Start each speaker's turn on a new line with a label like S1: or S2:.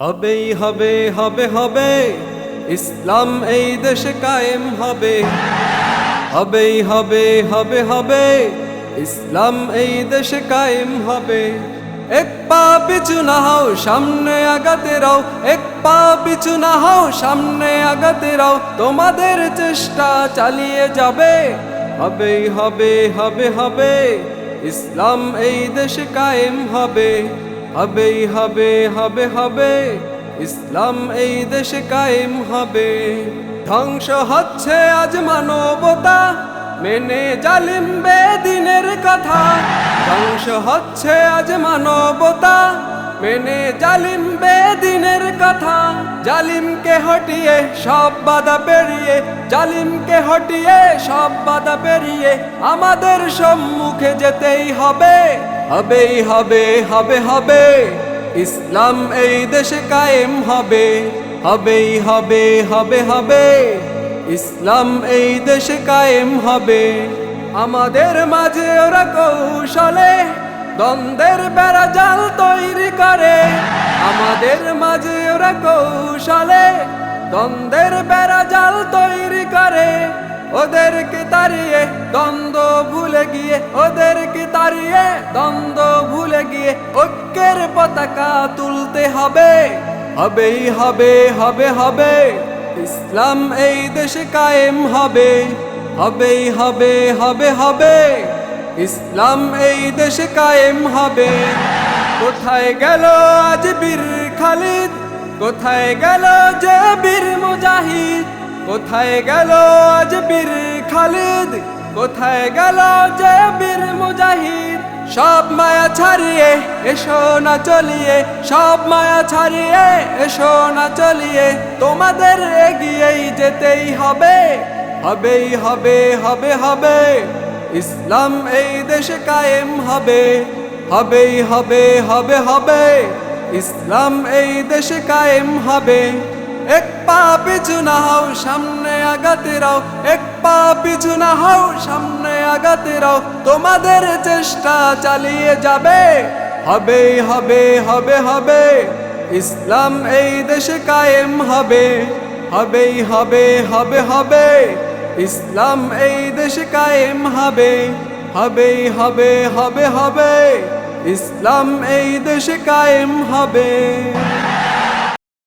S1: হবেই হবে হবে হবে। ইসলাম এই দেশে কায়েম হবে। হবেই হবে হবে হবে। ইসলাম এই দেশে কায়েম হবে। এক পা পিছু না হও সামনে আগাতে রাও। এক পা পিছু না হও সামনে আগাতে রাও। তোমাদের চেষ্টা চালিয়ে যাবে। হবেই হবে হবে হবে। ইসলাম এই দেশে কায়েম হবে। হবেই হবে হবে হবে। ইসলাম এই দেশে কায়েম হবে। ধ্বংস হচ্ছে আজ মানবতা, মেনে জালিম বেদিনের কথা। ধ্বংস হচ্ছে আজ মানবতা মেনে জালিম বেদিনের কথা, জালিমকে হটিয়ে সব বাধা পেরিয়ে, জালিমকে হটিয়ে সব বাধা পেরিয়ে আমাদের সম্মুখে যেতেই হবে, হবেই হবে হবে হবে। ইসলাম এই দেশে কায়েম হবে, হবেই হবে হবে হবে। ইসলাম এই দেশে কায়েম হবে, আমাদের মাঝে ওরা কৌশলে, দ্বন্দ্বের বেড়া জাল আমাদের মাঝে ওরা কৌশলে দ্বন্দ্বের বেড়া জাল তৈরি করে। ওদেরকে তাড়িয়ে দ্বন্দ্ব ভুলে গিয়ে, ওদেরকে তাড়িয়ে দ্বন্দ্ব ভুলে গিয়ে ঐক্যের পতাকা তুলতে হবে। হবেই হবে হবে হবে, ইসলাম এই দেশে কায়েম হবে। হবেই হবে হবে হবে, ইসলাম এই দেশে কায়েম হবে। কোথায় গেল আজ বীর খালিদ, কোথায় গেল যে বীর মুজাহিদ? কোথায় গেল আজ বীর খালিদ? কোথায় গেল যে বীর মুজাহিদ? সব মায়া ছাড়িয়ে এসো না চলিয়ে, সব মায়া ছাড়িয়ে এসো না চলিয়ে, তোমাদের এগিয়েই যেতেই হবে, হবেই হবে হবে হবে। ইসলাম এই দেশে কায়েম হবে, হবেই হবে হবে হবে। ইসলাম এই দেশে কায়েম হবে। এক পা পিছু না হও, সামনে আগাতে রাও। এক পা পিছু না হও, সামনে আগাতে রাও। তোমাদের চেষ্টা চালিয়ে যাবে। হবেই হবে হবে হবে। ইসলাম এই দেশে কায়েম হবে। হবেই হবে হবে হবে। ইসলাম এই দেশে কায়েম হবে। হবেই হবে হবে হবে। ইসলাম এই দেশে কায়েম হবে।